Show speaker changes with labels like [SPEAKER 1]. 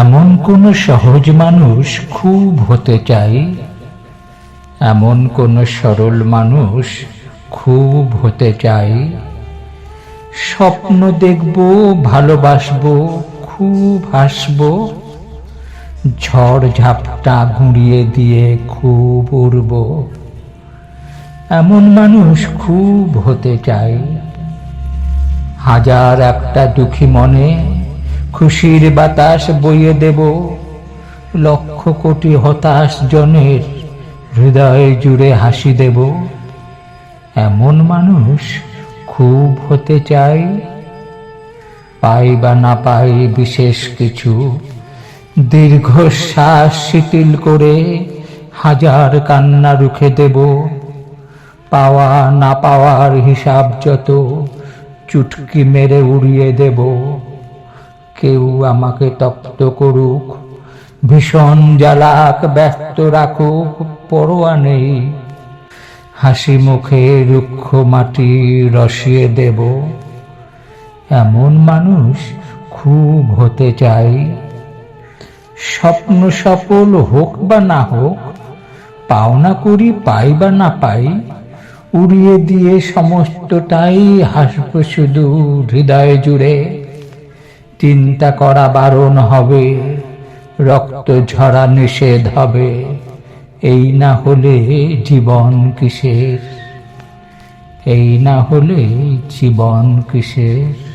[SPEAKER 1] এমন কোন সহজ মানুষ খুব হতে চাই? এমন কোন সরল মানুষ খুব হতে চাই? স্বপ্ন দেখব, ভালোবাসবো, খুব হাসব। ঝড় ঝাপটা ঘুরিয়ে দিয়ে খুব উড়ব। এমন মানুষ খুব হতে চাই। হাজার একটা দুঃখী মনে খুশির বাতাস বইয়ে দেব। লক্ষ কোটি হতাশ জনের হৃদয় জুড়ে হাসি দেব। এমন মানুষ খুব হতে চাই। পাই বা না পাই বিশেষ কিছু। দীর্ঘশ্বাস শিথিল করে হাজার কান্না রুখে দেব। পাওয়া না পাওয়ার হিসাব যত চুটকি মেরে উড়িয়ে দেব। কেউ আমাকে তপ্ত করুক, ভীষণ জ্বালাক, ব্যস্ত রাখুক, পরোয়া নেই। হাসি মুখে রুক্ষ মাটি রসিয়ে দেব। এমন মানুষ খুব হতে চাই। স্বপ্ন সফল হোক বা না হোক, পাওনা করি, পাই বা না পাই, উড়িয়ে দিয়ে সমস্তটাই হাসব শুধু হৃদয় জুড়ে। চিন্তা করা বারণ হবে, রক্ত ঝরা নিষেধ হবে। এই না হলে জীবন কিসের? এই না হলে জীবন কিসের?